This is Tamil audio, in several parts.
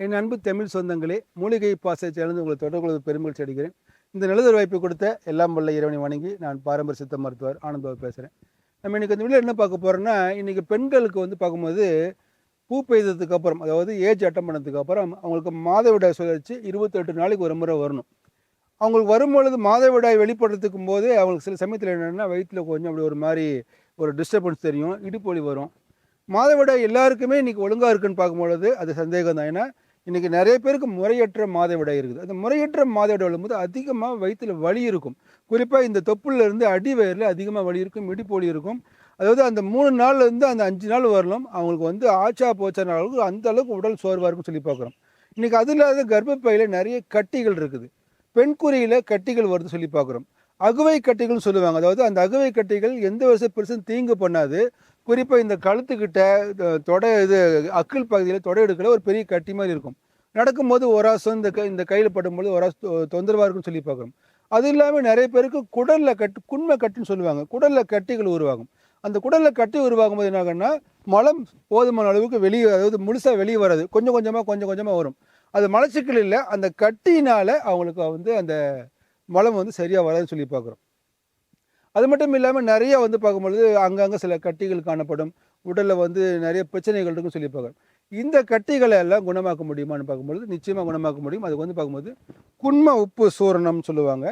என் அன்பு தமிழ் சொந்தங்களே மூலிகை பாசை சேர்ந்து உங்களை தொடர்பு கொள்வது பெருமகிழ்ச்சி அடைகிறேன். இந்த நிலதொரு வாய்ப்பு கொடுத்த எல்லாம் வல்ல இறைவனை வணங்கி நான் பாரம்பரிய சித்த மருத்துவர் ஆனந்தவர் பேசுகிறேன் நம்ம இன்னைக்கு இந்த வீட்டில் என்ன பார்க்க போகிறோம்னா இன்றைக்கி பெண்களுக்கு வந்து பார்க்கும்போது பூ பெய்ததுக்கு அப்புறம் அதாவது ஏஜ் அட்டம் பண்ணதுக்கு அப்புறம் அவங்களுக்கு மாதவிடாய் சுழற்சி இருபத்தெட்டு நாளைக்கு ஒரு முறை வரணும். அவங்களுக்கு வரும்பொழுது மாதவிடாய் வெளிப்படுறதுக்கும் போது அவங்களுக்கு சில சமயத்தில் என்னென்னா வயிற்றில் கொஞ்சம் அப்படி ஒரு மாதிரி ஒரு டிஸ்டர்பன்ஸ் தெரியும் இடுப்பு வரும். மாதவிடாய் எல்லாருக்குமே இன்றைக்கி ஒழுங்காக இருக்குன்னு பார்க்கும்பொழுது அது சந்தேகம் தான் ஏன்னா இன்றைக்கி நிறைய பேருக்கு முறையற்ற மாதவிடாய் இருக்குது. அந்த முறையற்ற மாதவிடாய் வரும்போது அதிகமாக வயிற்றில் வலி இருக்கும். குறிப்பாக இந்த தொப்புலேருந்து அடி வயிறில் அதிகமாக வலி இருக்கும் இடிப்பொலி இருக்கும். அதாவது அந்த மூணு நாள்லேருந்து அந்த அஞ்சு நாள் வரலாம் அவங்களுக்கு வந்து ஆச்சா போச்சான அளவுக்கு அந்த அளவுக்கு உடல் சோர்வாக இருக்கும் சொல்லி பார்க்குறோம். இன்றைக்கி அது இல்லாத கர்ப்பப்பையில் நிறைய கட்டிகள் இருக்குது. பெண் குறியில் கட்டிகள் வருது சொல்லி பார்க்குறோம். அகுவை கட்டிகள்னு சொல்லுவாங்க. அதாவது அந்த அகுவை கட்டிகள் எந்த வருஷம் பெருசும் தீங்கு பண்ணாது. குறிப்பாக இந்த கழுத்துக்கிட்ட தொடை இது அக்கில் பகுதியில் தொடை எடுக்கல ஒரு பெரிய கட்டி மாதிரி இருக்கும். நடக்கும்போது ஒரு ஆசம் இந்த கை இந்த கையில் படும்போது ஒரு ஆசம் தொந்தரவாக இருக்குன்னு சொல்லி பார்க்குறோம் அது இல்லாமல் நிறைய பேருக்கு குடலில் கட்டு குண்மை கட்டுன்னு சொல்லுவாங்க. குடலில் கட்டிகள் உருவாகும். அந்த குடலில் கட்டி உருவாகும் போது என்ன மலம் போதுமான அளவுக்கு வெளியே அதாவது முழுசாக வெளியே வராது. கொஞ்சம் கொஞ்சமாக கொஞ்சம் கொஞ்சமாக வரும். அது மலச்சிக்கல் இல்லை அந்த கட்டினால் அவங்களுக்கு வந்து அந்த மலம் வந்து சரியாக வராதுன்னு சொல்லி பார்க்குறோம். அது மட்டும் இல்லாமல் நிறைய வந்து பார்க்கும்பொழுது அங்கங்கே சில கட்டிகள் காணப்படும். உடலில் வந்து நிறைய பிரச்சனைகள் இருக்குன்னு சொல்லி பார்க்குறோம் இந்த கட்டிகளை எல்லாம் குணமாக்க முடியுமான்னு பார்க்கும்பொழுது நிச்சயமாக குணமாக்க முடியும். அதுக்கு வந்து பார்க்கும்போது குண்ம உப்பு சூரணம்னு சொல்லுவாங்க.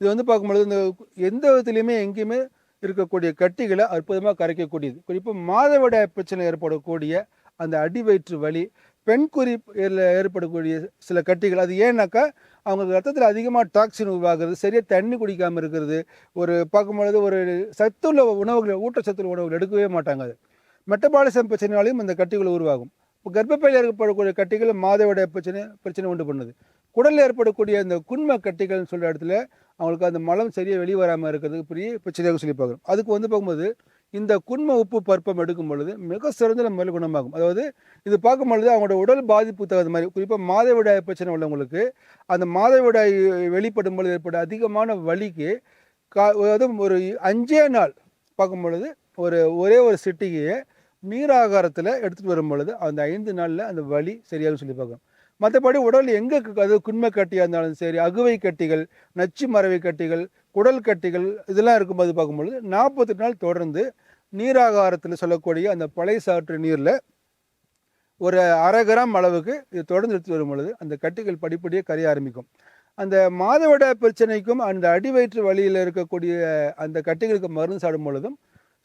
இது வந்து பார்க்கும்பொழுது இந்த எந்த விதத்துலையுமே எங்கேயுமே இருக்கக்கூடிய கட்டிகளை அற்புதமாக கரைக்கக்கூடியது. குறிப்பாக மாதவிடாய் பிரச்சனை ஏற்படக்கூடிய அந்த அடிவயிற்று வலி பெண் குறிப்பில் ஏற்படக்கூடிய சில கட்டிகள் அது ஏன்னாக்கா அவங்களுக்கு ரத்தத்தில் அதிகமாக டாக்ஸின் உருவாகிறது சரியாக தண்ணி குடிக்காமல் இருக்கிறது ஒரு பார்க்கும்பொழுது ஒரு சத்துள்ள உணவுகளை ஊட்டச்சத்துள்ள உணவுகள் எடுக்கவே மாட்டாங்க அது. மெட்டபாலிசம் பிரச்சனையாலையும் இந்த கட்டிகள் உருவாகும். இப்போ கர்ப்பப்பையில் ஏற்படக்கூடிய கட்டிகள் மாதவிட பிரச்சனை பிரச்சனை உண்டு பண்ணுது. குடலில் ஏற்படக்கூடிய இந்த குண்ம கட்டிகள்னு சொல்கிற இடத்துல அவங்களுக்கு அந்த மலம் சரியாக வெளியே வராமல் இருக்கிறதுக்கு பெரிய பிரச்சனையாக சொல்லி பார்க்குறோம். அதுக்கு வந்து பார்க்கும்போது இந்த குண்ம உப்பு பருப்பம் எடுக்கும் பொழுது மிக சிறந்த முறையில் குணமாகும். அதாவது இது பார்க்கும் பொழுது அவங்களோட உடல் பாதிப்பு தகுந்த மாதிரி குறிப்பாக மாதவிடாய் பிரச்சனை உள்ளவங்களுக்கு அந்த மாதவிடாய் வெளிப்படும் பொழுது ஏற்பட அதிகமான வலிக்கு கா அதாவது ஒரு அஞ்சே நாள் பார்க்கும் பொழுது ஒரு ஒரே ஒரு சிட்டிகையை நீராகாரத்தில் எடுத்துகிட்டு வரும் பொழுது அந்த ஐந்து நாளில் அந்த வலி சரியாகும் சொல்லி பார்க்கணும் மற்றபடி உடல் எங்கே அது குண்மை கட்டியாக இருந்தாலும் சரி அகுவை கட்டிகள் நச்சு மரவை கட்டிகள் குடல் கட்டிகள் இதெல்லாம் இருக்கும்போது பார்க்கும்பொழுது நாற்பத்தெட்டு நாள் தொடர்ந்து நீராகாரத்தில் சொல்லக்கூடிய அந்த பழைய சாற்று நீரில் ஒரு அரை கிராம் அளவுக்கு இது தொடர்ந்து எடுத்து வரும் பொழுது அந்த கட்டிகள் படிப்படியாக கரைய ஆரம்பிக்கும். அந்த மாதவிட பிரச்சனைக்கும் அந்த அடிவயிற்று வழியில் இருக்கக்கூடிய அந்த கட்டிகளுக்கு மருந்து சாடும் பொழுதும்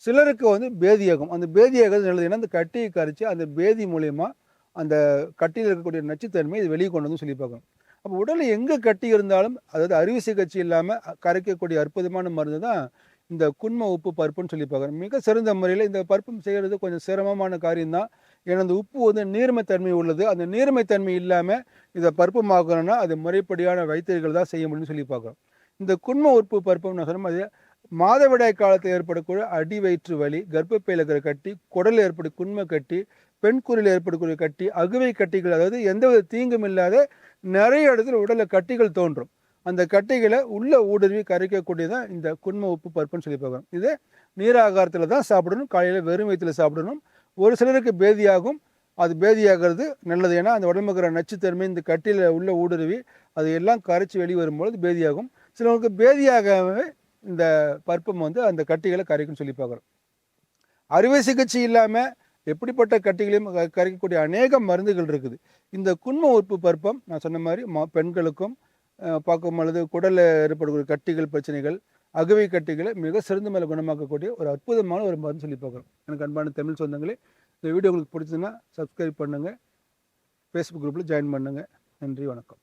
சிலருக்கு வந்து பேதியாகும் அந்த பேதியாகிறது நல்லதுன்னா அந்த கட்டியை கரைச்சி அந்த பேதி மூலயமா அந்த கட்டியில் இருக்கக்கூடிய நச்சுத்தன்மை இது வெளியே கொண்டு வந்து சொல்லி பார்க்கணும் அப்போ உடலில் எங்கே கட்டி இருந்தாலும் அதாவது அறுவை சிகிச்சை இல்லாமல் கரைக்கக்கூடிய அற்புதமான மருந்து தான் இந்த குண்ம உப்பு பருப்புன்னு சொல்லி பார்க்குறோம். மிக சிறந்த முறையில் இந்த பருப்பு செய்கிறது கொஞ்சம் சிரமமான காரியம்தான். ஏன்னா அந்த உப்பு வந்து நீர்மைத்தன்மை உள்ளது. அந்த நீர்மைத்தன்மை இல்லாமல் இதை பருப்பமாக்கணும்னா அது முறைப்படியான வைத்தியர்கள் தான் செய்ய முடியும்னு சொல்லி பார்க்குறோம். இந்த குண்ம உப்பு பருப்புன்னு சொல்லணும் அது மாதவிடாய் காலத்தில் ஏற்படக்கூடிய அடி வயிற்று வலி கர்ப்பப்பையில் இருக்கிற கட்டி குடலில் ஏற்படும் குண்மை கட்டி பெண் ஏற்படக்கூடிய கட்டி அகுவை கட்டிகள் அதாவது எந்தவித தீங்கும் இல்லாத நிறைய இடத்துல உடலில் கட்டிகள் தோன்றும். அந்த கட்டிகளை உள்ளே ஊடுருவி கரைக்கக்கூடியதான் இந்த குண்ம உப்பு பருப்புன்னு சொல்லி பார்க்குறோம். இது நீராகாரத்தில் தான் சாப்பிடணும் காலையில் வெறும் வயிற்றில் சாப்பிடணும். ஒரு சிலருக்கு பேதியாகும் அது பேதியாகிறது நல்லது. ஏன்னா அந்த உடம்புக்குற நச்சுத்தன்மை இந்த கட்டியில் உள்ள ஊடுருவி அது எல்லாம் கரைச்சி வெளியே வரும்பொழுது பேதியாகும். சிலவங்களுக்கு பேதியாகவே இந்த பருப்பம் வந்து அந்த கட்டிகளை கரைக்கும்னு சொல்லி பார்க்குறோம். அறுவை சிகிச்சை இல்லாமல் எப்படிப்பட்ட கட்டிகளையும் க- கரைக்கக்கூடிய அநேக மருந்துகள் இருக்குது. இந்த குண்ம உறுப்பு பருப்பம் நான் சொன்ன மாதிரி மா பெண்களுக்கும் பார்க்கும் பொழுது குடலில் ஏற்படக்கூடிய கட்டிகள் பிரச்சனைகள் அகவை கட்டிகளை மிக சிறந்த மேலே குணமாக்கக்கூடிய ஒரு அற்புதமான ஒரு மருந்து சொல்லி பார்க்குறோம். எனக்கு அன்பான தமிழ் சொந்தங்களே இந்த வீடியோ உங்களுக்கு பிடிச்சதுன்னா சப்ஸ்கிரைப் பண்ணுங்கள் ஃபேஸ்புக் குரூப்பில் ஜாயின் பண்ணுங்கள் நன்றி வணக்கம்.